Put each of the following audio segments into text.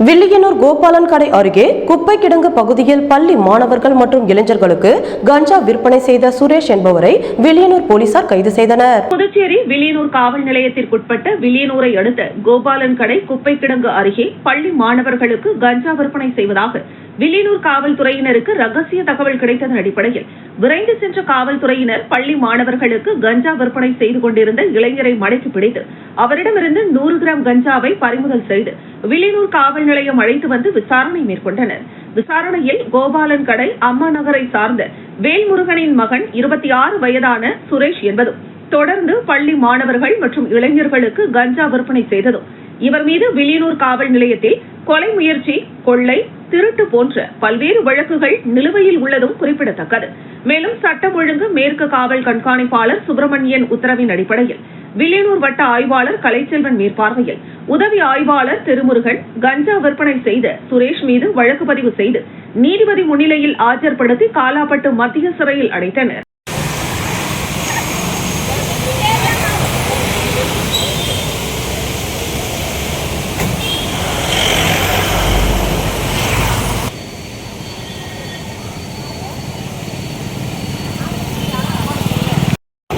வில்லியனூர் கோபாலன் கடை அருகே குப்பை கிடங்கு பகுதியில் பள்ளி மாணவர்கள் மற்றும் இளைஞர்களுக்கு கஞ்சா விற்பனை செய்த சுரேஷ் என்பவரை வில்லியனூர் போலீசார் கைது செய்தனர். புதுச்சேரி வில்லியனூர் காவல் நிலையத்திற்குட்பட்ட வில்லியனூரை அடுத்த கோபாலன் கடை குப்பை கிடங்கு அருகே பள்ளி மாணவர்களுக்கு கஞ்சா விற்பனை செய்வதாக வில்லியனூர் காவல்துறையினருக்கு ரகசிய தகவல் கிடைத்ததன் அடிப்படையில் விரைந்து சென்ற காவல்துறையினர் பள்ளி மாணவர்களுக்கு கஞ்சா விற்பனை செய்து கொண்டிருந்த இளைஞரை மடக்கி பிடித்து அவரிடமிருந்து நூறு கிராம் கஞ்சாவை பறிமுதல் செய்து வில்லியனூர் காவல் நிலையம் அழைத்து வந்து விசாரணை மேற்கொண்டனர். விசாரணையில் கோபாலன் கடை அம்மா நகரை சார்ந்த வேல்முருகனின் மகன் இருபத்தி ஆறு வயதான சுரேஷ் என்பதும் தொடர்ந்து பள்ளி மாணவர்கள் மற்றும் இளைஞர்களுக்கு கஞ்சா விற்பனை செய்ததும் இவர் மீது வில்லியனூர் காவல் நிலையத்தில் கொலை முயற்சி கொள்ளை திருட்டு போன்ற பல்வேறு வழக்குகள் நிலுவையில் உள்ளதும் குறிப்பிடத்தக்கது. மேலும் சட்டம் ஒழுங்கு மேற்கு காவல் கண்காணிப்பாளர் சுப்பிரமணியன் உத்தரவின் அடிப்படையில் வில்லியனூர் வட்ட ஆய்வாளர் கலைச்செல்வன் மேற்பார்வையில் உதவி ஆய்வாளர் திருமுருகன் கஞ்சா விற்பனை செய்த சுரேஷ் மீது வழக்கு பதிவு செய்து நீதிபதி முன்னிலையில் ஆஜர்படுத்தி காலாப்பட்டு மத்திய சிறையில் அடைத்தனர்.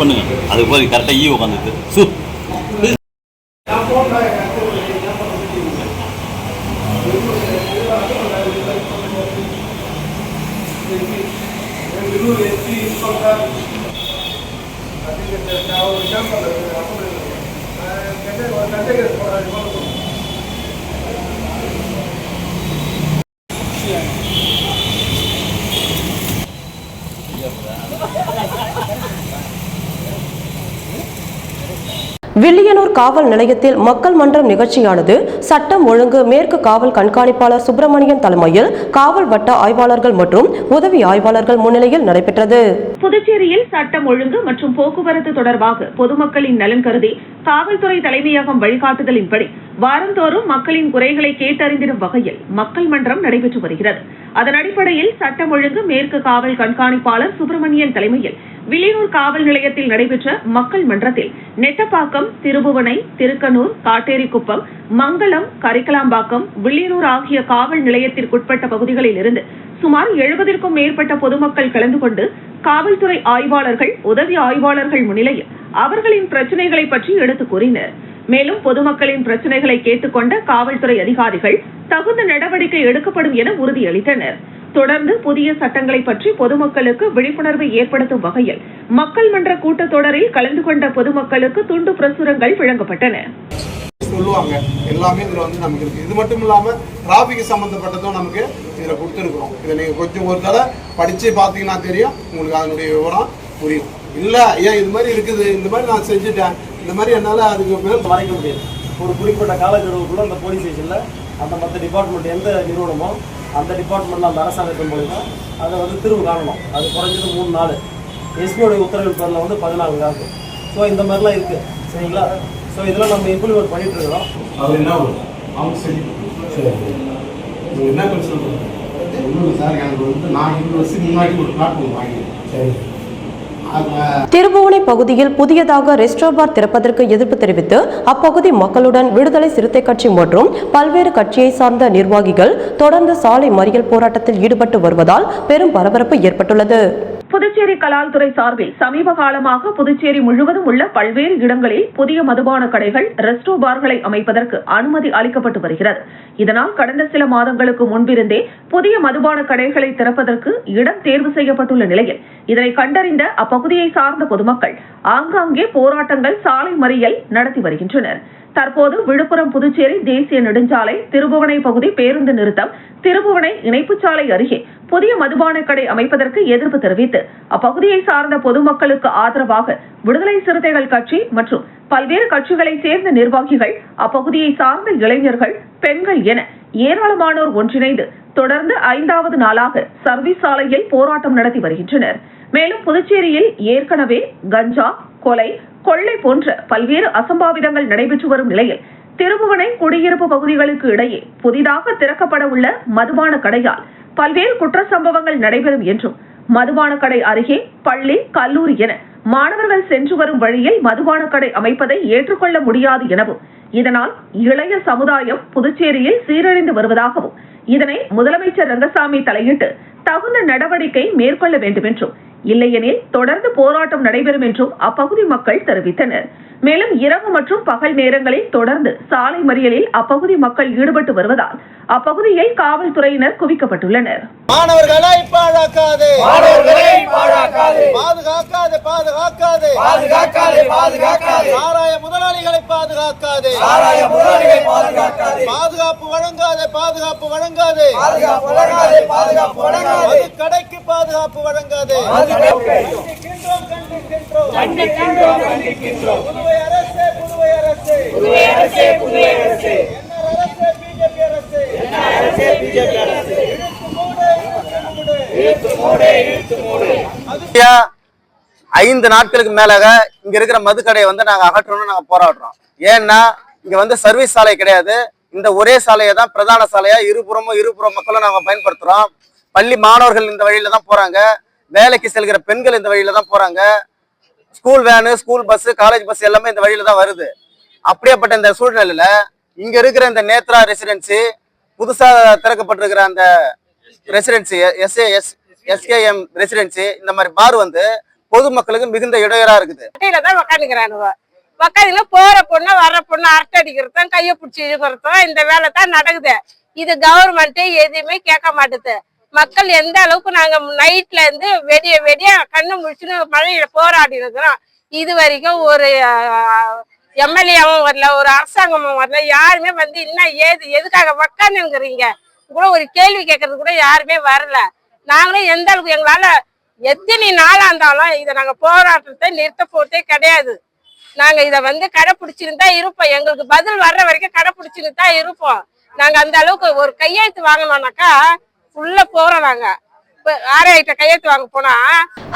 பண்ணுங்க. அது போய் கரெக்டாக ஈ உட்காந்துருக்கு சு. வில்லியனூர் காவல் நிலையத்தில் மக்கள் மன்றம் நிகழ்ச்சியானது சட்டம் ஒழுங்கு மேற்கு காவல் கண்காணிப்பாளர் சுப்பிரமணியன் தலைமையில் காவல் வட்ட ஆய்வாளர்கள் மற்றும் உதவி ஆய்வாளர்கள் முன்னிலையில் நடைபெற்றது. புதுச்சேரியில் சட்டம் ஒழுங்கு மற்றும் போக்குவரத்து தொடர்பாக பொதுமக்களின் நலன் கருதி காவல்துறை தலைமையகம் வழிகாட்டுதலின்படி வாரந்தோறும் மக்களின் குறைகளை கேட்டறிந்திடும் வகையில் மக்கள் மன்றம் நடைபெற்று வருகிறது. அதன் அடிப்படையில் சட்டம் ஒழுங்கு மேற்கு காவல் கண்காணிப்பாளர் சுப்பிரமணியன் தலைமையில் வில்லியனூர் காவல் நிலையத்தில் நடைபெற்ற மக்கள் மன்றத்தில் நெட்டப்பாக்கம் திருபுவனை திருக்கனூர் காட்டேரிக்குப்பம் மங்களம் கரிக்கலாம்பாக்கம் வில்லியனூர் ஆகிய காவல் நிலையத்திற்குட்பட்ட பகுதிகளில் இருந்து சுமார் எழுபதற்கும் மேற்பட்ட பொதுமக்கள் கலந்து கொண்டு காவல்துறை ஆய்வாளர்கள் உதவி ஆய்வாளர்கள் முன்னிலையில் அவர்களின் பிரச்சனைகளை பற்றி எடுத்துக் கூறினர். மேலும் பொதுமக்களின் பிரச்சனைகளை கேட்டுக்கொண்ட காவல்துறை அதிகாரிகள் தகுந்த நடவடிக்கை எடுக்கப்படும் என உறுதியளித்தனர். தொடர்ந்து புதிய சட்டங்களை பற்றி பொதுமக்களுக்கு விழிப்புணர்வை ஏற்படுத்தும் வகையில் மக்கள் மன்ற கூட்டத்தொடரில் கலந்து கொண்ட பொதுமக்களுக்கு துண்டு பிரசுரங்கள் வழங்கப்பட்டன. சொல்லுவாங்க. எல்லாமே இதில் வந்து நமக்கு இருக்குது இது மட்டும் இல்லாமல் டிராஃபிக் சம்மந்தப்பட்டதும் நமக்கு இதில் கொடுத்துருக்குறோம். இதை நீங்கள் கொஞ்சம் ஒரு தடவை படித்து பார்த்தீங்கன்னா தெரியும். உங்களுக்கு அதனுடைய விவரம் புரியும். இல்லை ஏன் இது மாதிரி இருக்குது. இந்த மாதிரி நான் செஞ்சுட்டேன். இந்த மாதிரி என்னால் அதுக்கு மேல் மறைக்க முடியாது ஒரு குறிப்பிட்ட காலக்கெடுவுக்குள்ள அந்த போலீஸ் ஸ்டேஷனில் அந்த மற்ற டிபார்ட்மெண்ட் எந்த நிறுவனமோ அந்த டிபார்ட்மெண்ட்டில் அந்த அரசாங்கத்தின் மூலிமா அதை வந்து திரும்ப காணணும். அது குறைஞ்சது மூணு நாள் எஸ்பியோடைய உத்தரவின் பேரில் வந்து பதினாலு நாள் ஸோ இந்த மாதிரிலாம் இருக்குது சரிங்களா? ஸோ இதெல்லாம் நம்ம இம்ப்ளிமெண்ட் பண்ணிட்டு இருக்கிறோம். அவர் என்ன வரும்? அவங்க சரி. என்ன ஒன்றும் சார் எனக்கு வந்து நான் இருபது வருஷத்துக்கு முன்னாடி ஒரு பிளாட் ஒன்று வாங்கினேன் சரி. திருபுவனை பகுதியில் புதியதாக ரெஸ்டோ பார் திறப்பதற்கு எதிர்ப்பு தெரிவித்து அப்பகுதி மக்களுடன் விடுதலை சிறுத்தை கட்சி மற்றும் பல்வேறு கட்சியை சார்ந்த நிர்வாகிகள் தொடர்ந்து சாலை மறியல் போராட்டத்தில் ஈடுபட்டு வருவதால் பெரும் பரபரப்பு ஏற்பட்டுள்ளது. புதுச்சேரி கலால்துறை சார்பில் சமீப காலமாக புதுச்சேரி முழுவதும் உள்ள பல்வேறு இடங்களில் புதிய மதுபான கடைகள் ரெஸ்டோ பார்களை அமைப்பதற்கு அனுமதி அளிக்கப்பட்டு வருகிறது. இதனால் கடந்த சில மாதங்களுக்கு முன்பிருந்தே புதிய மதுபான கடைகளை திறப்பதற்கு இடம் தேர்வு செய்யப்பட்டுள்ள நிலையில் இதனை கண்டறிந்த அப்பகுதியை சார்ந்த பொதுமக்கள் ஆங்காங்கே போராட்டங்கள் சாலை மறியல் நடத்தி வருகின்றனர். தற்போது விழுப்புரம் புதுச்சேரி தேசிய நெடுஞ்சாலை திருபுவனை பகுதி பேருந்து நிறுத்தம் திருபுவனை இணைப்புச் சாலை அருகே புதிய மதுபான கடை அமைப்பதற்கு எதிர்ப்பு தெரிவித்து அப்பகுதியை சார்ந்த பொதுமக்களுக்கு ஆதரவாக விடுதலை சிறுத்தைகள் கட்சி மற்றும் பல்வேறு கட்சிகளைச் சேர்ந்த நிர்வாகிகள் அப்பகுதியை சார்ந்த இளைஞர்கள் பெண்கள் என ஏராளமானோர் ஒன்றிணைந்து தொடர்ந்து ஐந்தாவது நாளாக சர்வீஸ் சாலையில் போராட்டம் நடத்தி வருகின்றனர். மேலும் புதுச்சேரியில் ஏற்கனவே கஞ்சா கொலை கொள்ளை போன்ற பல்வேறு அசம்பாவிதங்கள் நடைபெற்று வரும் நிலையில் திருபுவனை குடியிருப்பு பகுதிகளுக்கு இடையே புதிதாக திறக்கப்பட உள்ள மதுபான கடையால் பல்வேறு குற்ற சம்பவங்கள் நடைபெறும் என்றும் மதுபான கடை அருகே பள்ளி கல்லூரி என மாணவர்கள் சென்று வரும் வழியில் மதுபான கடை அமைப்பதை ஏற்றுக்கொள்ள முடியாது எனவும் இதனால் இளைய சமுதாயம் புதுச்சேரியில் சீரழிந்து வருவதாகவும் இதனை முதலமைச்சர் ரங்கசாமி தலையிட்டு தகுந்த நடவடிக்கை மேற்கொள்ள வேண்டும் என்றும் இல்லையெனில் தொடர்ந்து போராட்டம் நடைபெறும் என்றும் அப்பகுதி மக்கள் தெரிவித்தனர். மேலும் இரவு மற்றும் பகல் நேரங்களில் தொடர்ந்து சாலை மறியலில் அப்பகுதி மக்கள் ஈடுபட்டு வருவதால் அப்பகுதியில் காவல்துறையினர் குவிக்கப்பட்டுள்ளனர். மாணவர்களை பாழாக்காதே. மாணவர்களை பாழாக்காதே. பாதுகாக்காதே பாதுகாக்காதே. பாதுகாக்காதே பாதுகாக்காதே. சாராய முதலாளிகளை பாதுகாக்காதே. சாராய முதலாளிகளை பாதுகாக்காதே. பாதுகாப்பு வழங்காதே பாதுகாப்பு வழங்காதே. பாதுகாப்பு வழங்காதே பாதுகாப்பு வழங்காதே. கடைக்கு பாதுகாப்பு வழங்காதே. கண்டிக்கின்றோம் கண்டிக்கின்றோம் புதுவை அரசே புதுவை அரசே புதுவை அரசே புதுவை அரசே பிஜேபி அரசே அரசே பிஜேபி அரசே ஐந்து நாட்களுக்கு மேலாக இங்க இருக்கிற மதுக்கடையை வந்து நாங்க அகற்றணும்னு நாங்க போராடுறோம். ஏன்னா இங்க வந்து சர்வீஸ் சாலை கிடையாது. இந்த ஒரே சாலையை தான் பிரதான சாலையா இருபுறமும் இருபுறம் மக்களும் நாங்க பயன்படுத்துறோம். பள்ளி மாணவர்கள் இந்த வழியில தான் போறாங்க. வேலைக்கு செல்கிற பெண்கள் இந்த வழியில தான் போறாங்க. School van school bus college bus எல்லாமே இந்த வழியில தான் வருது. அப்படியேப்பட்ட இந்த சூழ்நிலையில இங்க இருக்கிற இந்த நேத்ரா ரெசிடென்சி புதுசா திறக்கப்பட்டிருக்கிற அந்த residency SA S SKM residency இந்த மாதிரி பார் வந்து பொதுமக்களுக்கு மிகுந்த இடையூறா இருக்குது. தான் உக்காந்துக்கிறானுவ உக்காந்துல போற பொண்ணு வர்ற பொண்ணு அரட்டை அடிக்கிறதும் கையை பிடிச்சி இழுக்கிறதும் இந்த வேலை தான் நடக்குது. இது கவர்மெண்ட் எதுவுமே கேட்க மாட்டுது. மக்கள் எந்த அளவுக்கு நாங்க நைட்ல இருந்து வெடிய வெடிய கண்ணு முடிச்சுன்னு மழையில போராடி இருக்கிறோம் இது வரைக்கும் ஒரு எம்எல்ஏவும் வரல ஒரு அரசாங்கமும் வரல. யாருமே வந்து இன்னும் ஏது எதுக்காக உக்காந்துங்கிறீங்க கூட ஒரு கேள்வி கேட்கறது கூட யாருமே வரல. நாங்களும் எந்த அளவுக்கு எங்களால எத்தனை நாளா இருந்தாலும் இதை நாங்க போராட்டத்தை நிறுத்த போட்டே கிடையாது. நாங்க இதை வந்து கடைப்பிடிச்சின்னு தான் இருப்போம். எங்களுக்கு பதில் வர்ற வரைக்கும் கடைபிடிச்சின்னு தான் இருப்போம். நாங்க அந்த அளவுக்கு ஒரு கையெழுத்து வாங்கினோம்னாக்கா உள்ள போறோம் நாங்க.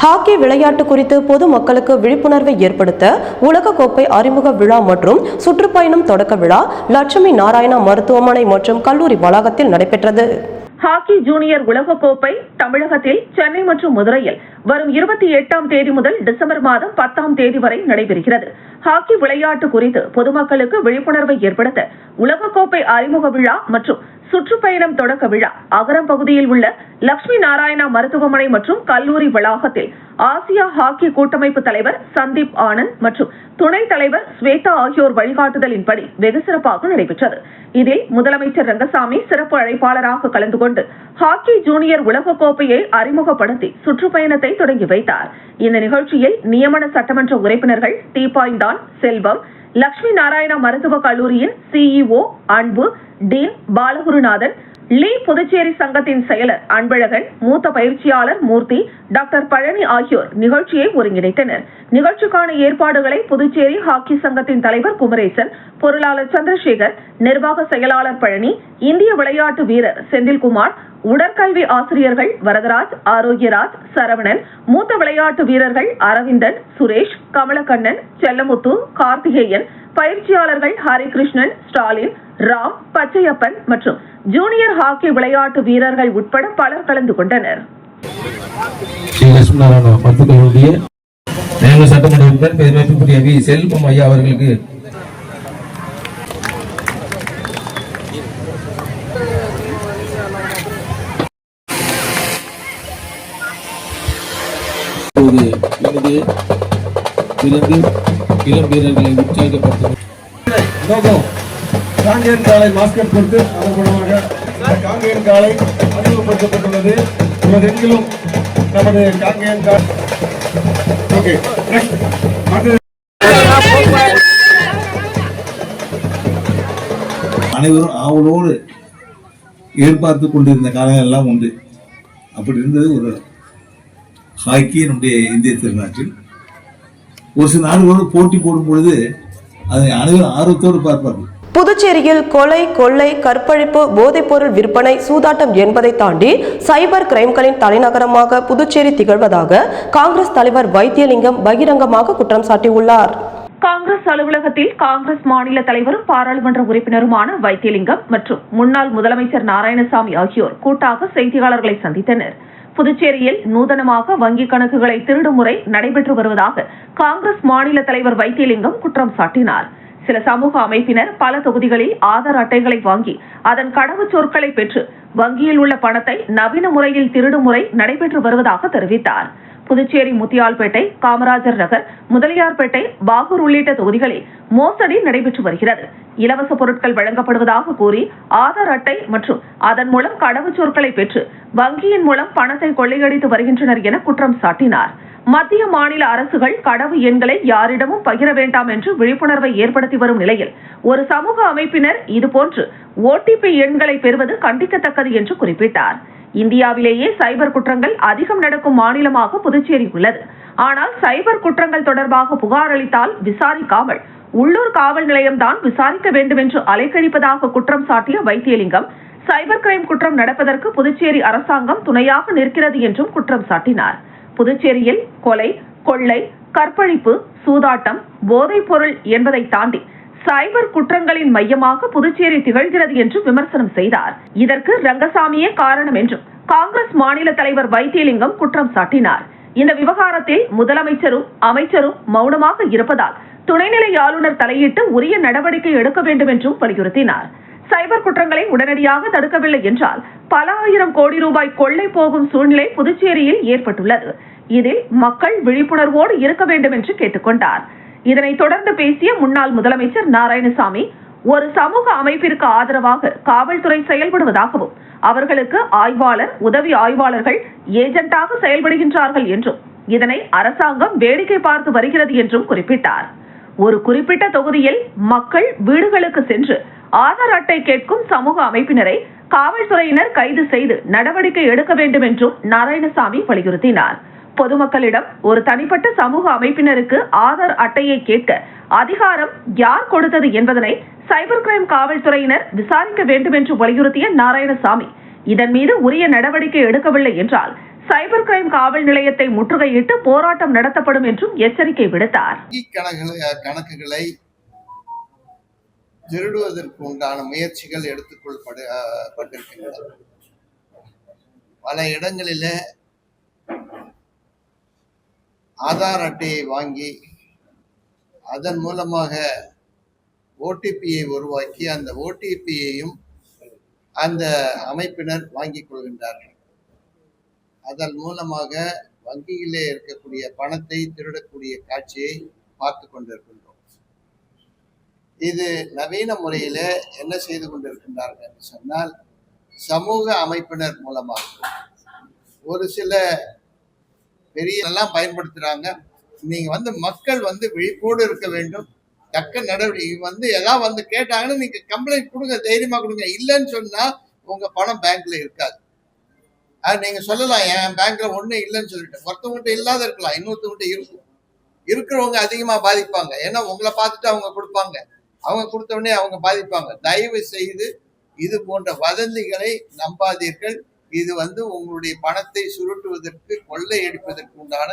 ஹாக்கி விளையாட்டு குறித்து பொதுமக்களுக்கு விழிப்புணர்வை ஏற்படுத்த உலகக்கோப்பை அறிமுக விழா மற்றும் சுற்றுப்பயணம் தொடக்க விழா லட்சுமி நாராயணா மருத்துவமனை மற்றும் கல்லூரி வளாகத்தில் நடைபெற்றது. ஹாக்கி ஜூனியர் உலகக்கோப்பை தமிழகத்தில் சென்னை மற்றும் மதுரையில் வரும் இருபத்தி எட்டாம் தேதி முதல் டிசம்பர் மாதம் பத்தாம் தேதி வரை நடைபெறுகிறது. ஹாக்கி விளையாட்டு குறித்து பொதுமக்களுக்கு விழிப்புணர்வை ஏற்படுத்த உலகக்கோப்பை அறிமுக விழா மற்றும் சுற்றுப்பயணம் தொடக்க விழா. அகரம் பகுதியில் உள்ள லட்சுமி நாராயணா மருத்துவமனை மற்றும் கல்லூரி வளாகத்தில் ஆசியா ஹாக்கி கூட்டமைப்பு தலைவர் சந்தீப் ஆனந்த் மற்றும் துணைத் தலைவர் ஸ்வேதா ஆகியோர் வழிகாட்டுதலின்படி வெகு சிறப்பாக நடைபெற்றது. இதில் முதலமைச்சர் ரங்கசாமி சிறப்பு அழைப்பாளராக கலந்து கொண்டு ஹாக்கி ஜூனியர் உலகக்கோப்பையை அறிமுகப்படுத்தி சுற்றுப்பயணத்தை தொடங்கி வைத்தார். இந்த நிகழ்ச்சியில் நியமன சட்டமன்ற உறுப்பினர்கள் தீபாய்ந்தான் செல்வம் லட்சுமி நாராயணா மருத்துவக் கல்லூரியின் சிஇஓ அன்பு டீன் பாலகுருநாதன் லீ புதுச்சேரி சங்கத்தின் செயலர் அன்பழகன் மூத்த பயிற்சியாளர் மூர்த்தி டாக்டர் பழனி ஆகியோர் நிகழ்ச்சியை ஒருங்கிணைத்தனர். நிகழ்ச்சிக்கான ஏற்பாடுகளை புதுச்சேரி ஹாக்கி சங்கத்தின் தலைவர் குமரேசன் பொருளாளர் சந்திரசேகர் நிர்வாக செயலாளர் பழனி இந்திய விளையாட்டு வீரர் செந்தில்குமார் உடற்கல்வி ஆசிரியர்கள் வரதராஜ் ஆரோக்கியராஜ் சரவணன் மூத்த விளையாட்டு வீரர்கள் அரவிந்தன் சுரேஷ் கமலக்கண்ணன் செல்லமுத்து கார்த்திகேயன் பயிற்சியாளர்கள் ஹரிகிருஷ்ணன் ஸ்டாலின் ராம் பச்சையப்பன் மற்றும் ஜூனியர் ஹாக்கி விளையாட்டு வீரர்கள் உட்பட பலர் கலந்து கொண்டனர். சட்டமன்ற உறுப்பினர் செல்வம் ஐயா அவர்களுக்கு எனது பிறந்து இளம் வீரர்களை உற்சாகப்படுத்தும். காங்கேயன் காலை மாஸ்கட் கொடுத்து அதன் மூலமாக காங்கேயன் காலை அறிமுகப்படுத்தப்பட்டுள்ளது. உலகெங்கிலும் நமது காங்கேயன் காலை ஓகே அனைவரும் ஆவலோடு எதிர்பார்த்து கொண்டிருந்த காலங்கள் எல்லாம் உண்டு. அப்படி இருந்தது ஒரு ஹாக்கி நம்முடைய இந்திய திருநாட்டில். ஒரு சில நாடுகளோடு போட்டி போடும் பொழுது அதை அனைவரும் ஆர்வத்தோடு பார்ப்பார்கள். புதுச்சேரியில் கொலை கொள்ளை கற்பழிப்பு போதைப்பொருள் விற்பனை சூதாட்டம் என்பதை தாண்டி சைபர் கிரைம்களின் தலைநகரமாக புதுச்சேரி திகழ்வதாக காங்கிரஸ் தலைவர் வைத்தியலிங்கம் பகிரங்கமாக குற்றம் சாட்டியுள்ளார். காங்கிரஸ் அலுவலகத்தில் காங்கிரஸ் மாநில தலைவரும் பாராளுமன்ற உறுப்பினருமான வைத்தியலிங்கம் மற்றும் முன்னாள் முதலமைச்சர் நாராயணசாமி ஆகியோர் கூட்டாக செய்தியாளர்களை சந்தித்தனர். புதுச்சேரியில் நூதனமாக வங்கிக் கணக்குகளை திருடும் முறை நடைபெற்று வருவதாக காங்கிரஸ் மாநில தலைவர் வைத்தியலிங்கம் குற்றம் சாட்டினார். சில சமூக அமைப்பினர் பல தொகுதிகளில் ஆதார் அட்டைகளை வாங்கி அதன் கடவுச் சொற்களை பெற்று வங்கியில் உள்ள பணத்தை நவீன முறையில் திருடும் முறை நடைபெற்று வருவதாக தெரிவித்தார். புதுச்சேரி முத்தியால்பேட்டை காமராஜர் நகர் முதலியார்பேட்டை பாகூர் உள்ளிட்ட தொகுதிகளில் மோசடி நடைபெற்று வருகிறது. இலவச பொருட்கள் வழங்கப்படுவதாக கூறி ஆதார் அட்டை மற்றும் அதன் மூலம் கடவுச்சொற்களை பெற்று வங்கியின் மூலம் பணத்தை கொள்ளையடித்து வருகின்றனர் என குற்றம் சாட்டினார். மத்திய மாநில அரசுகள் கடவு எண்களை யாரிடமும் பகிர வேண்டாம் என்று விழிப்புணர்வை ஏற்படுத்தி வரும் நிலையில் ஒரு சமூக அமைப்பினர் இதுபோன்று ஓடிபி எண்களை பெறுவது கண்டிக்கத்தக்கது என்று குறிப்பிட்டார். இந்தியாவிலேயே சைபர் குற்றங்கள் அதிகம் நடக்கும் மாநிலமாக புதுச்சேரி உள்ளது ஆனால் சைபர் குற்றங்கள் தொடர்பாக புகார் அளித்தால் விசாரிக்காமல் உள்ளூர் காவல் நிலையம்தான் விசாரிக்க வேண்டும் என்று அலைக்கழிப்பதாக குற்றம் சாட்டிய வைத்தியலிங்கம் சைபர் கிரைம் குற்றம் நடப்பதற்கு புதுச்சேரி அரசாங்கம் துணையாக நிற்கிறது என்றும் குற்றம் சாட்டினார். புதுச்சேரியில் கொலை கொள்ளை கற்பழிப்பு சூதாட்டம் போதைப் பொருள் என்பதை தாண்டி சைபர் குற்றங்களின் மையமாக புதுச்சேரி திகழ்கிறது என்று விமர்சனம் செய்தார். இதற்கு ரங்கசாமியே காரணம் என்றும் காங்கிரஸ் மாநில தலைவர் வைத்தியலிங்கம் குற்றம் சாட்டினார். இந்த விவகாரத்தில் முதலமைச்சரும் அமைச்சரும் மௌனமாக இருப்பதால் துணைநிலை ஆளுநர் தலையிட்டு உரிய நடவடிக்கை எடுக்க வேண்டும் என்றும் வலியுறுத்தினார். சைபர் குற்றங்களை உடனடியாக தடுக்கவில்லை என்றால் பல ஆயிரம் கோடி ரூபாய் கொள்ளை போகும் சூழ்நிலை புதுச்சேரியில் ஏற்பட்டுள்ளது. இதில் மக்கள் விழிப்புணர்வோடு இருக்க வேண்டும் என்று கேட்டுக்கொண்டார். இதனை தொடர்ந்து பேசிய முன்னாள் முதலமைச்சர் நாராயணசாமி ஒரு சமூக அமைப்பிற்கு ஆதரவாக காவல்துறை செயல்படுவதாகவும் அவர்களுக்கு ஆய்வாளர் உதவி ஆய்வாளர்கள் ஏஜென்ட்டாக செயல்படுகின்றார்கள் என்றும் இதனை அரசாங்கம் வேடிக்கை பார்த்து வருகிறது என்றும் குறிப்பிட்டார். ஒரு குறிப்பிட்ட தொகுதியில் மக்கள் வீடுகளுக்கு சென்று ஆதார் அட்டை கேட்கும் சமூக அமைப்பினரை காவல்துறையினர் கைது செய்து நடவடிக்கை எடுக்க வேண்டும் என்றும் நாராயணசாமி வலியுறுத்தினார். பொதுமக்களிடம் ஒரு தனிப்பட்ட சமூக அமைப்பினருக்கு ஆதார் அட்டையை கேட்க அதிகாரம் யார் கொடுத்தது என்பதனை சைபர் கிரைம் காவல்துறையினர் விசாரிக்க வேண்டும் என்று வலியுறுத்திய நாராயணசாமி. இதன் மீது உரிய நடவடிக்கை எடுக்கவில்லை என்றால் சைபர் கிரைம் காவல் நிலையத்தை முற்றுகையிட்டு போராட்டம் நடத்தப்படும் என்றும் எச்சரிக்கை விடுத்தார். கணக்குகளை திருடுவதற்கு உண்டான முயற்சிகள் எடுத்துக்கொள்ளப்பட்டிருக்கின்றன பல இடங்களில ஆதார் அட்டையை வாங்கி அதன் மூலமாக ஓடிபியை உருவாக்கி அந்த ஓடிபியையும் அந்த அமைப்பினர் வாங்கிக் கொள்கின்றார்கள். அதன் மூலமாக வங்கியிலே இருக்கக்கூடிய பணத்தை திருடக்கூடிய காட்சியை பார்த்து கொண்டிருக்கின்றோம். இது நவீன முறையில என்ன செய்து கொண்டிருக்கின்றார்கள் என்று சொன்னால் சமூக அமைப்பினர் மூலமாக ஒரு சில பெரிய எல்லாம் பயன்படுத்துறாங்க. நீங்க வந்து மக்கள் வந்து விழிப்போடு இருக்க வேண்டும். தக்க நடவடிக்கை. வந்து எல்லாம் வந்து கேட்டாங்கன்னா நீங்க கம்ப்ளைண்ட் கொடுங்க தைரியமா கொடுங்க. இல்லைன்னு சொன்னா உங்க பணம் பேங்க்ல இருக்காது. அது நீங்க சொல்லலாம் என் பேங்க்ல ஒன்றும் இல்லைன்னு சொல்லிட்டு. ஒருத்தவங்ககிட்ட இல்லாத இருக்கலாம் இன்னொருத்தவங்ககிட்ட இருக்கும். இருக்கிறவங்க அதிகமா பாதிப்பாங்க. ஏன்னா உங்களை பார்த்துட்டு அவங்க கொடுப்பாங்க. அவங்க கொடுத்த உடனே அவங்க பாதிப்பாங்க. தயவு செய்து இது போன்ற வதந்திகளை நம்பாதீர்கள். இது வந்து உங்களுடைய பணத்தை சுருட்டுவதற்கு கொள்ளையடிப்பதற்கு உண்டான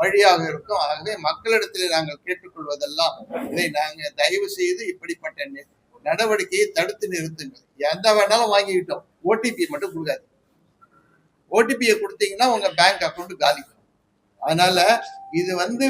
வழியாக இருக்கும். ஆகவே மக்களிடத்தில் நாங்கள் கேட்டுக்கொள்வதெல்லாம் இதை நாங்கள் தயவு செய்து இப்படிப்பட்ட நடவடிக்கையை தடுத்து நிறுத்துங்கள். எந்த வேணாலும் வாங்கிக்கிட்டோம். ஓடிபி மட்டும் கொடுக்காது. ஓடிபியை கொடுத்தீங்கன்னா உங்க பேங்க் அக்கௌண்ட் காலி. அதனால இது வந்து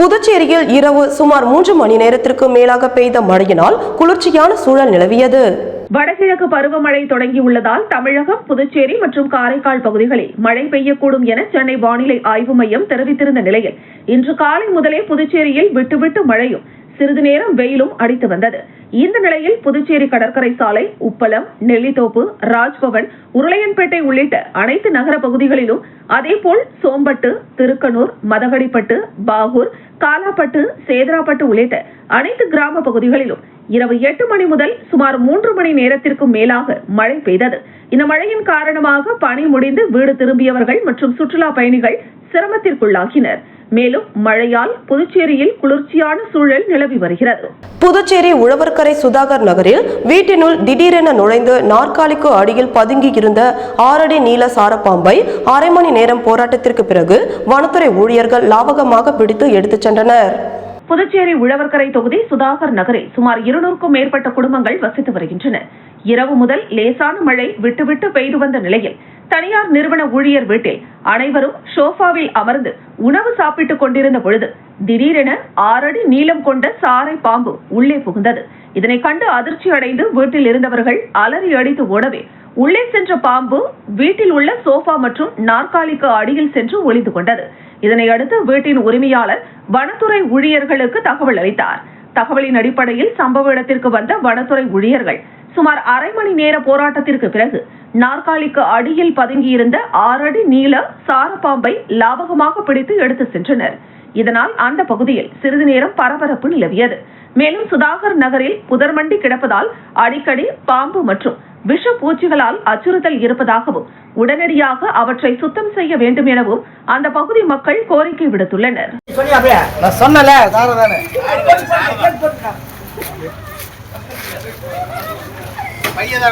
புதுச்சேரியில் இரவு சுமார் மூன்று மணி நேரத்திற்கு மேலாக பெய்த மழையினால் குளிர்ச்சியான சூழல் நிலவியது. வடகிழக்கு பருவமழை தொடங்கியுள்ளதால் தமிழகம் புதுச்சேரி மற்றும் காரைக்கால் பகுதிகளில் மழை பெய்யக்கூடும் என சென்னை வானிலை ஆய்வு மையம் தெரிவித்திருந்த நிலையில் இன்று காலை முதலே புதுச்சேரியில் விட்டுவிட்டு மழையும் சிறிது நேரம் வெயிலும் அடித்து வந்தது. இந்த நிலையில் புதுச்சேரி கடற்கரை சாலை உப்பளம் நெல்லித்தோப்பு ராஜ்பவன் உருளையன்பேட்டை உள்ளிட்ட அனைத்து நகர பகுதிகளிலும் அதேபோல் சோம்பட்டு திருக்கனூர் மதகடிப்பட்டு பாகூர் காலாப்பட்டு சேதராப்பட்டு உள்ளிட்ட அனைத்து கிராம பகுதிகளிலும் இரவு எட்டு மணி முதல் சுமார் மூன்று மணி நேரத்திற்கும் மேலாக மழை பெய்தது. இந்த மழையின் காரணமாக பணி முடிந்து வீடு திரும்பியவர்கள் மற்றும் சுற்றுலா பயணிகள் சிரமத்திற்குள்ளாகினர். மேலும் மழையால் புதுச்சேரியில் குளிர்ச்சியான சூழல் நிலவி வருகிறது. புதுச்சேரி உழவர்கரை சுதாகர் நகரில் வீட்டினுள் திடீரென நுழைந்து நாற்காலிக்கு அடியில் பதுங்கி இருந்த ஆறடி நீல சாரப்பாம்பை அரை மணி நேரம் போராட்டத்திற்கு பிறகு வனத்துறை ஊழியர்கள் லாவகமாக பிடித்து எடுத்துச் சென்றனர். புதுச்சேரி உழவர்கரை தொகுதி சுதாகர் நகரில் சுமார் இருநூறுக்கும் மேற்பட்ட குடும்பங்கள் வசித்து வருகின்றன. இரவு முதல் லேசான மழை விட்டுவிட்டு பெய்து வந்த நிலையில் தனியார் நிறுவன ஊழியர் வீட்டில் அனைவரும் ஷோஃபாவில் அமர்ந்து உணவு சாப்பிட்டுக் கொண்டிருந்த பொழுது திடீரென ஆறடி நீளம் கொண்ட சாரை பாம்பு உள்ளே புகுந்தது. இதனை கண்டு அதிர்ச்சி அடைந்து வீட்டில் இருந்தவர்கள் அலறி அடித்து ஓடவே உள்ளே சென்ற பாம்பு வீட்டில் உள்ள சோஃபா மற்றும் நாற்காலிக்கு அடியில் சென்று ஒளிந்து கொண்டது. இதனையடுத்து வீட்டின் உரிமையாளர் வனத்துறை ஊழியர்களுக்கு தகவல் அளித்தார். தகவலின் அடிப்படையில் சம்பவ இடத்திற்கு வந்த வனத்துறை ஊழியர்கள் சுமார் அரை மணி நேர போராட்டத்திற்கு பிறகு நாற்காலிக்கு அடியில் பதுங்கியிருந்த ஆறடி நீள சாரப்பாம்பை லாபகமாக பிடித்து எடுத்து சென்றனர். இதனால் அந்த பகுதியில் சிறிது நேரம் பரபரப்பு நிலவியது. மேலும் சுதாகர் நகரில் புதர்மண்டி கிடப்பதால் அடிக்கடி பாம்பு மற்றும் விஷ பூச்சிகளால் அச்சுறுத்தல் இருப்பதாகவும் உடனடியாக அவற்றை சுத்தம் செய்ய வேண்டும் எனவும் அந்த பகுதி மக்கள் கோரிக்கை விடுத்துள்ளனர்.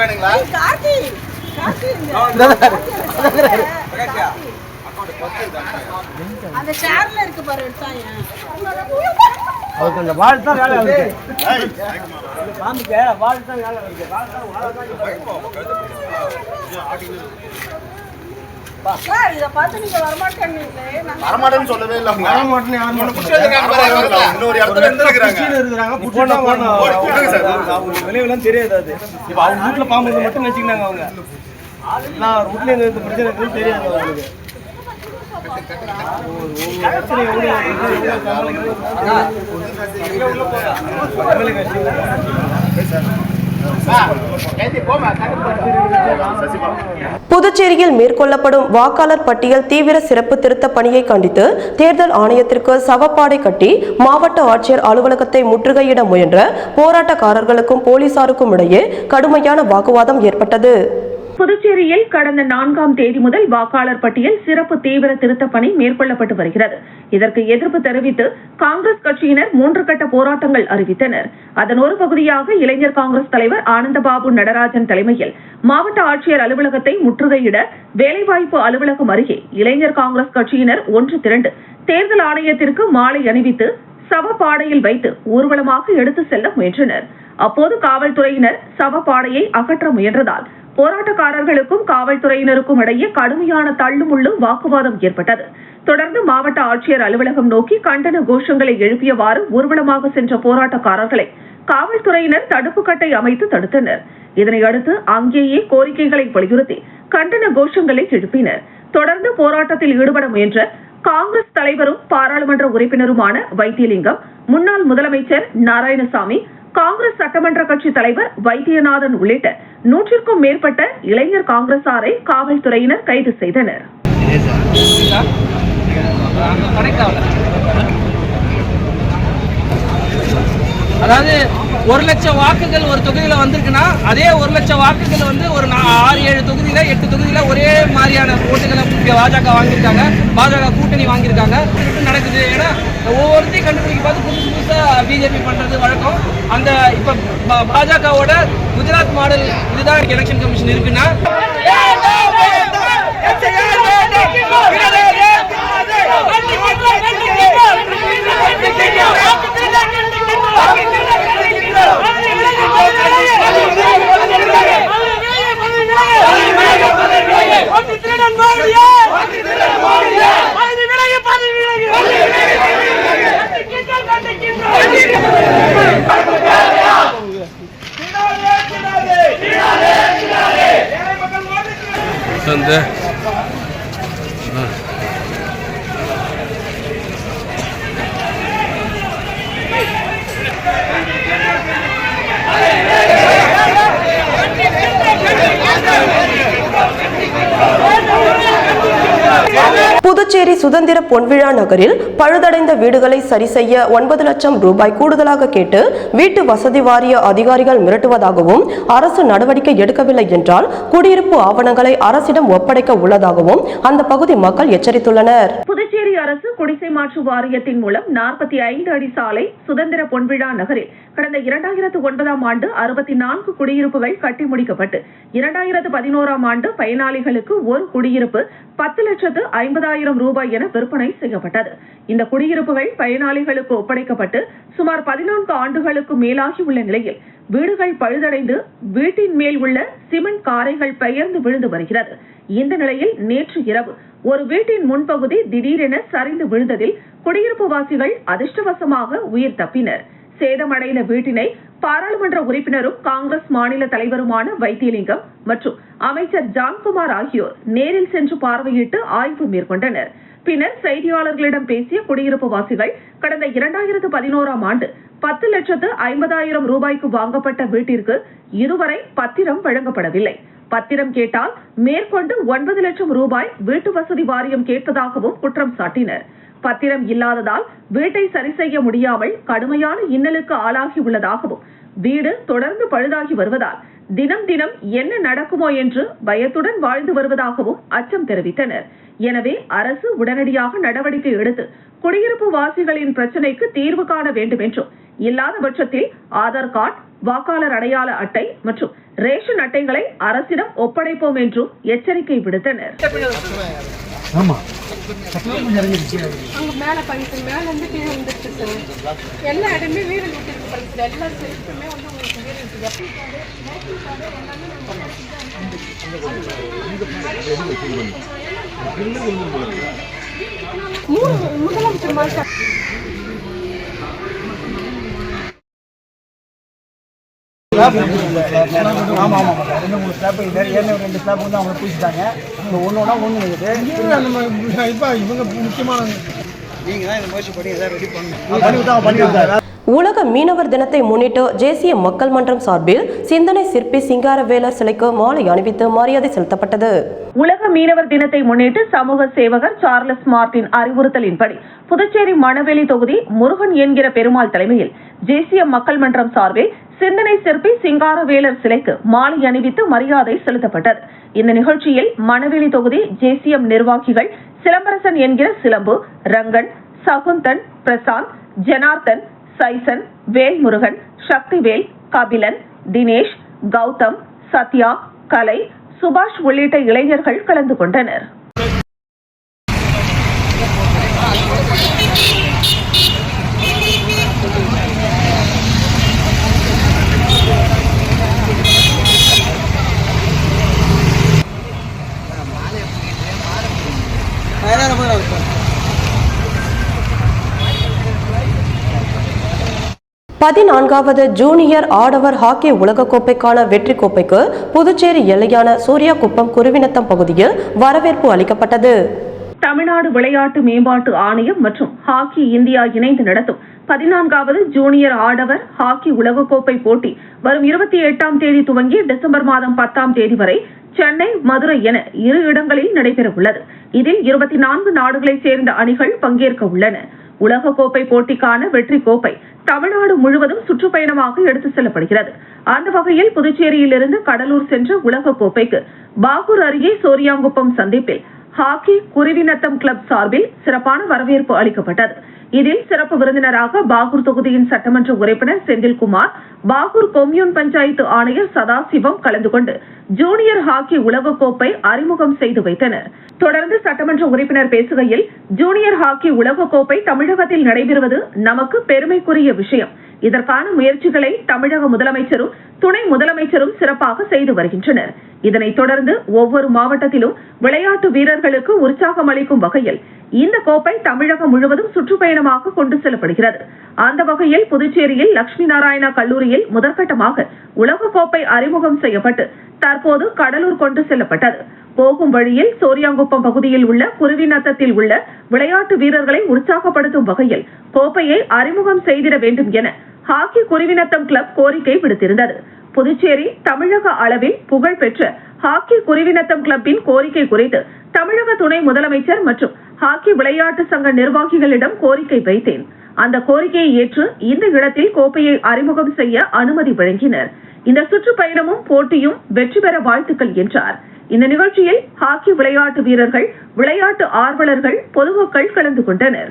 வேணுங்களா? அந்த சேர்ல இருக்கு பாரு அவருக்கு அந்த வாழ் தான் வேலை இருக்கு. வாழ் தான் வேலை வரமாட்டேன்னு சொல்லவே இல்ல. இன்னொரு இடத்துல. அவங்களுக்கு விளைவுலாம் தெரியாது அது. இப்ப அவங்க வீட்டுல பாம்பு வந்து மட்டும் வச்சுக்கினாங்க அவங்க. நான் வீட்டுல இந்த பிரச்சனை இருக்குன்னு தெரியாது அவங்களுக்கு சரி, விடு, விடு, விடு, சமாளிக்கிறது. சமாளிக்க வச்சுக்கலாம். புதுச்சேரியில் மேற்கொள்ளப்படும் வாக்காளர் பட்டியல் தீவிர சிறப்பு திருத்த பணியை கண்டித்து தேர்தல் ஆணையத்திற்கு சவப்பாடை கட்டி மாவட்ட ஆட்சியர் அலுவலகத்தை முற்றுகையிட முயன்ற போராட்டக்காரர்களுக்கும் போலீசாருக்கும் இடையே கடுமையான வாக்குவாதம் ஏற்பட்டது. புதுச்சேரியில் கடந்த நான்காம் தேதி முதல் வாக்காளர் பட்டியல் சிறப்பு தீவிர திருத்தப் பணி மேற்கொள்ளப்பட்டு வருகிறது. இதற்கு எதிர்ப்பு தெரிவித்து காங்கிரஸ் கட்சியினர் மூன்று கட்ட போராட்டங்கள் அறிவித்தனர். அதன் ஒரு பகுதியாக இளைஞர் காங்கிரஸ் தலைவர் ஆனந்தபாபு நடராஜன் தலைமையில் மாவட்ட ஆட்சியர் அலுவலகத்தை முற்றுகையிட வேலைவாய்ப்பு அலுவலகம் அருகே இளைஞர் காங்கிரஸ் கட்சியினர் ஒன்று திரண்டு தேர்தல் ஆணையத்திற்கு மாலை அணிவித்து சவப்பாடையில் வைத்து ஊர்வலமாக எடுத்து செல்ல முயன்றனர். அப்போது காவல்துறையினர் சவப்பாடையை அகற்ற முயன்றதால் போராட்டக்காரர்களுக்கும் காவல்துறையினருக்கும் இடையே கடுமையான தள்ளுமுள்ளும் வாக்குவாதம் ஏற்பட்டது. தொடர்ந்து மாவட்ட ஆட்சியர் அலுவலகம் நோக்கி கண்டன கோஷங்களை எழுப்பியவாறு ஊர்வலமாக சென்ற போராட்டக்காரர்களை காவல்துறையினர் தடுப்பு கட்டை அமைத்து தடுத்தனர். இதனையடுத்து அங்கேயே கோரிக்கைகளை வலியுறுத்தி கண்டன கோஷங்களை எழுப்பினர். தொடர்ந்து போராட்டத்தில் ஈடுபட முயன்ற காங்கிரஸ் தலைவரும் பாராளுமன்ற உறுப்பினருமான வைத்தியலிங்கம் முன்னாள் முதலமைச்சர் நாராயணசாமி காங்கிரஸ் சட்டமன்ற கட்சி தலைவர் வைத்தியநாதன் உள்ளிட்ட நூற்றிற்கும் மேற்பட்ட இளைஞர் காங்கிரசாரை காவல்துறையினர் கைது செய்தனர். அதாவது ஒரு லட்சம் வாக்குகள் ஒரு தொகுதியில் வந்திருக்குன்னா அதே ஒரு லட்சம் வாக்குகள் வந்து ஒரு நா- ஆறு ஏழு தொகுதியில் எட்டு தொகுதியில் ஒரே மாதிரியான ஓட்டுகளை பாஜக வாங்கியிருக்காங்க. பாஜக கூட்டணி வாங்கியிருக்காங்க. நடக்குது. ஏன்னா ஒவ்வொருத்தையும் கண்டுபிடிக்க பார்த்து புதுசு புதுசாக பிஜேபி பண்ணுறது வழக்கம் அந்த இப்போ பாஜகவோட குஜராத் மாடல் இதுதான் எலெக்ஷன் கமிஷன் இருக்குன்னா வந்து புதுச்சேரி சுதந்திர பொன்விழா நகரில் பழுதடைந்த வீடுகளை சரி செய்ய ஒன்பது லட்சம் ரூபாய் கூடுதலாக கேட்டு வீட்டு வசதி வாரிய அதிகாரிகள் மிரட்டுவதாகவும் அரசு நடவடிக்கை எடுக்கவில்லை என்றால் குடியிருப்பு ஆவணங்களை அரசிடம் ஒப்படைக்க உள்ளதாகவும் அந்த பகுதி மக்கள் எச்சரித்துள்ளனர். புதுச்சேரி அரசு குடிசை மாற்று வாரியத்தின் மூலம் நாற்பத்தி ஐந்து அடி சாலை சுதந்திர பொன்விழா நகரில் கடந்த இரண்டாயிரத்து ஒன்பதாம் ஆண்டு அறுபத்தி நான்கு குடியிருப்புகள் கட்டி முடிக்கப்பட்டு இரண்டாயிரத்து பதினோராம் ஆண்டு பயனாளிகளுக்கு ஒரு குடியிருப்பு பத்து லட்சத்து ஐம்பதாயிரம் ரூபாய் என விற்பனை செய்யப்பட்டது. இந்த குடியிருப்புகள் பயனாளிகளுக்கு ஒப்படைக்கப்பட்டு சுமார் பதினான்கு ஆண்டுகளுக்கு மேலாகி உள்ள நிலையில் வீடுகள் பழுதடைந்து வீட்டின் மேல் உள்ள சிமெண்ட் காரைகள் பெயர்ந்து விழுந்து வருகிறது. இந்த நிலையில் நேற்று இரவு ஒரு வீட்டின் முன்பகுதி திடீரென சரிந்து விழுந்ததில் குடியிருப்பு வாசிகள் அதிர்ஷ்டவசமாக உயிர் தப்பினர். சேதமடைந்த வீட்டினை பாராளுமன்ற உறுப்பினரும் காங்கிரஸ் மாநில தலைவருமான வைத்தியலிங்கம் மற்றும் அமைச்சர் ஜான்குமார் ஆகியோர் நேரில் சென்று பார்வையிட்டு ஆய்வு மேற்கொண்டனர். பின்னர் செய்தியாளர்களிடம் பேசிய குடியிருப்பு வாசிகள் கடந்த இரண்டாயிரத்து பதினோராம் ஆண்டு பத்து லட்சத்து ஐம்பதாயிரம் ரூபாய்க்கு வாங்கப்பட்ட வீட்டிற்கு இதுவரை பத்திரம் வழங்கப்படவில்லை. பத்திரம் கேட்டால் மேற்கொண்டு ஒன்பது லட்சம் ரூபாய் வீட்டு வசதி வாரியம் கேட்பதாகவும் குற்றம் சாட்டினர். பத்திரம் இல்லாததால் வீட்டை சரி செய்ய முடியாமல் கடுமையான இன்னலுக்கு ஆளாகி உள்ளதாகவும் வீடு தொடர்ந்து பழுதாகி வருவதால் தினம் தினம் என்ன நடக்குமோ என்று பயத்துடன் வாழ்ந்து வருவதாகவும் அச்சம் தெரிவித்தனர். எனவே அரசு உடனடியாக நடவடிக்கை எடுத்து குடியிருப்பு வாசிகளின் பிரச்சினைக்கு தீர்வு காண வேண்டும் என்றும் இல்லாத பட்சத்தில் ஆதார் கார்டு வாக்காளர் அடையாள அட்டை மற்றும் ரேஷன் அட்டைகளை அரசிடம் ஒப்படைப்போம் என்றும் எச்சரிக்கை விடுத்தனர். ஆமாம் மேல மேலே மேல இருந்து கீழே வந்துருச்சு சார் எல்லா இடமே வீடு விட்டுருக்கு பஞ்சு எல்லா செல்ஃபுமே வந்து உங்களுக்கு வீடு இருக்குது. முதலமைச்சர் மாதிரி ஆமா ஆமா. ரெண்டு மூணு ஸ்லாப் ஏற்கனவே ரெண்டு ஸ்லாப் வந்து அவங்க பூசிட்டாங்க இப்போ ஒன்று ஒன்றா ஒன்று இருக்குது இப்போ இவங்க முக்கியமான நீங்கள் தான் இந்த முயற்சி பண்ணி எதாவது ரெடி பண்ணணும். பண்ணி விட்டாங்க பண்ணி விட்டாங்க உலக மீனவர் தினத்தை முன்னிட்டு தேசிய மக்கள் மன்றம் சார்பில் சிந்தனை சிற்பி சிங்காரவேலர் சிலைக்கு மாலை அணிவித்து மரியாதை செலுத்தப்பட்டது. உலக மீனவர் தினத்தை முன்னிட்டு சமூக சேவகர் சார்லஸ் மார்டின் அறிவுறுத்தலின்படி புதுச்சேரி மணவெளி தொகுதி முருகன் என்கிற பெருமாள் தலைமையில் தேசிய மக்கள் மன்றம் சார்பில் சிந்தனை சிற்பி சிங்காரவேலர் சிலைக்கு மாலை அணிவித்து மரியாதை செலுத்தப்பட்டது. இந்த நிகழ்ச்சியில் மணவெளி தொகுதி ஜேசிஎம் நிர்வாகிகள் சிலம்பரசன் என்கிற சிலம்பு ரங்கன் சகுந்தன் பிரசாந்த் ஜனார்த்தன் சைசன் வேல்முருகன் சக்திவேல் கபிலன் தினேஷ் கௌதம் சத்யா கலை சுபாஷ் உள்ளிட்ட இளைஞர்கள் கலந்து கொண்டனர். பதினான்காவது ஜூனியர் ஆடவர் ஹாக்கி உலகக்கோப்பைக்கான வெற்றி கோப்பைக்கு புதுச்சேரி எல்லையான சூர்யாகுப்பம் குருவினத்தம் பகுதியில் வரவேற்பு அளிக்கப்பட்டது. தமிழ்நாடு விளையாட்டு மேம்பாட்டு ஆணையம் மற்றும் ஹாக்கி இந்தியா இணைந்து நடத்தும் பதினான்காவது ஜூனியர் ஆடவர் ஹாக்கி உலகக்கோப்பை போட்டி வரும் இருபத்தி எட்டாம் தேதி துவங்கி டிசம்பர் மாதம் பத்தாம் தேதி வரை சென்னை மதுரை என இரு இடங்களில் நடைபெற உள்ளது இதில் இருபத்தி நான்கு நாடுகளைச் சேர்ந்த அணிகள் பங்கேற்க உள்ளன. உலகக்கோப்பை போட்டிக்கான வெற்றி கோப்பை தமிழ்நாடு முழுவதும் சுற்றுப்பயணமாக எடுத்து செல்லப்படுகிறது. அந்த வகையில் புதுச்சேரியிலிருந்து கடலூர் சென்ற உலகக்கோப்பைக்கு பாகூர் அருகே சோரியாங்குப்பம் சந்திப்பில் ஹாக்கி குருவிநத்தம் கிளப் சார்பில் சிறப்பான வரவேற்பு அளிக்கப்பட்டது. இதில் சிறப்பு விருந்தினராக பாகூர் தொகுதியின் சட்டமன்ற உறுப்பினர் செந்தில்குமார் பாகூர் கொம்யூன் பஞ்சாயத்து ஆணையர் சதாசிவம் கலந்து கொண்டு ஜூனியர் ஹாக்கி உலகக்கோப்பை அறிமுகம் செய்து வைத்தனர். தொடர்ந்து சட்டமன்ற உறுப்பினர் பேசுகையில் ஜூனியர் ஹாக்கி உலகக்கோப்பை தமிழகத்தில் நடைபெறுவது நமக்கு பெருமைக்குரிய விஷயம். இதற்கான முயற்சிகளை தமிழக முதலமைச்சரும் துணை முதலமைச்சரும் சிறப்பாக செய்து வருகின்றனர். இதனைத் தொடர்ந்து ஒவ்வொரு மாவட்டத்திலும் விளையாட்டு வீரர்களுக்கு உற்சாகம் அளிக்கும் வகையில் இந்த கோப்பை தமிழகம் முழுவதும் சுற்றுப்பயணமாக கொண்டு செல்லப்படுகிறது. அந்த வகையில் புதுச்சேரியில் லட்சுமி நாராயணா கல்லூரியில் முதற்கட்டமாக உலகக்கோப்பை அறிமுகம் செய்யப்பட்டு தற்போது கடலூர் கொண்டு செல்லப்பட்டது. போகும் வழியில் சோரியாங்குப்பம் பகுதியில் உள்ள குருவிநத்தத்தில் உள்ள விளையாட்டு வீரர்களை உற்சாகப்படுத்தும் வகையில் கோப்பையை அறிமுகம் செய்திட வேண்டும் என ஹாக்கி குருவிநத்தம் கிளப் கோரிக்கை விடுத்திருந்தது. புதுச்சேரி தமிழக அளவில் புகழ்பெற்ற ஹாக்கி குருவிநத்தம் கிளப்பின் கோரிக்கை குறித்து தமிழக துணை முதலமைச்சர் மற்றும் ஹாக்கி விளையாட்டு சங்க நிர்வாகிகளிடம் கோரிக்கை வைத்தேன். அந்த கோரிக்கையை ஏற்று இந்த இடத்தில் கோப்பையை அறிமுகம் செய்ய அனுமதி வழங்கினர். இந்த சுற்றுப்பயணமும் போட்டியும் வெற்றி பெற வாழ்த்துக்கள் என்றார். இந்த நிகழ்ச்சியில் ஹாக்கி விளையாட்டு வீரர்கள் விளையாட்டு ஆர்வலர்கள் பொதுமக்கள் கலந்து கொண்டனர்.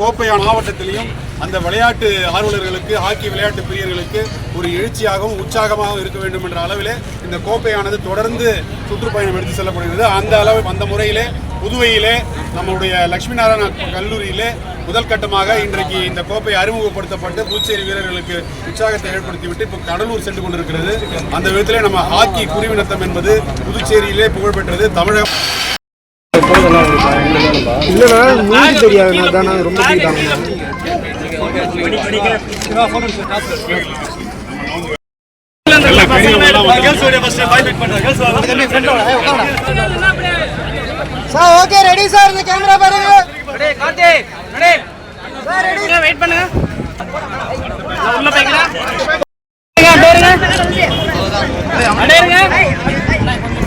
கோப்பையா மாவட்டத்திலையும் அந்த விளையாட்டு ஆர்வலர்களுக்கு ஹாக்கி விளையாட்டு பிரியர்களுக்கு ஒரு எழுச்சியாகவும் உற்சாகமாகவும் இருக்க வேண்டும் என்ற அளவிலே இந்த கோப்பையானது தொடர்ந்து சுற்றுப்பயணம் எடுத்து செல்லப்படுகிறது. அந்த அளவு அந்த முறையிலே புதுவையிலே நம்முடைய லட்சுமி நாராயண கல்லூரியிலே முதல் கட்டமாக இன்றைக்கு இந்த கோப்பை அறிமுகப்படுத்தப்பட்டு புதுச்சேரி வீரர்களுக்கு உற்சாகத்தை ஏற்படுத்திவிட்டு இப்போ கடலூர் சென்று கொண்டிருக்கிறது. அந்த விதத்திலே நம்ம ஹாக்கி குருவினத்தம் என்பது புதுச்சேரியிலே புகழ்பெற்றது. தமிழகம் இல்லைண்ணா மீன் தெரியாதுண்ணா தானே ரொம்ப சார் ஓகே ரெடி சார் இந்த கேமரா பாருங்க. வெயிட் பண்ணுங்க. உள்ள போய்க்கிறேன்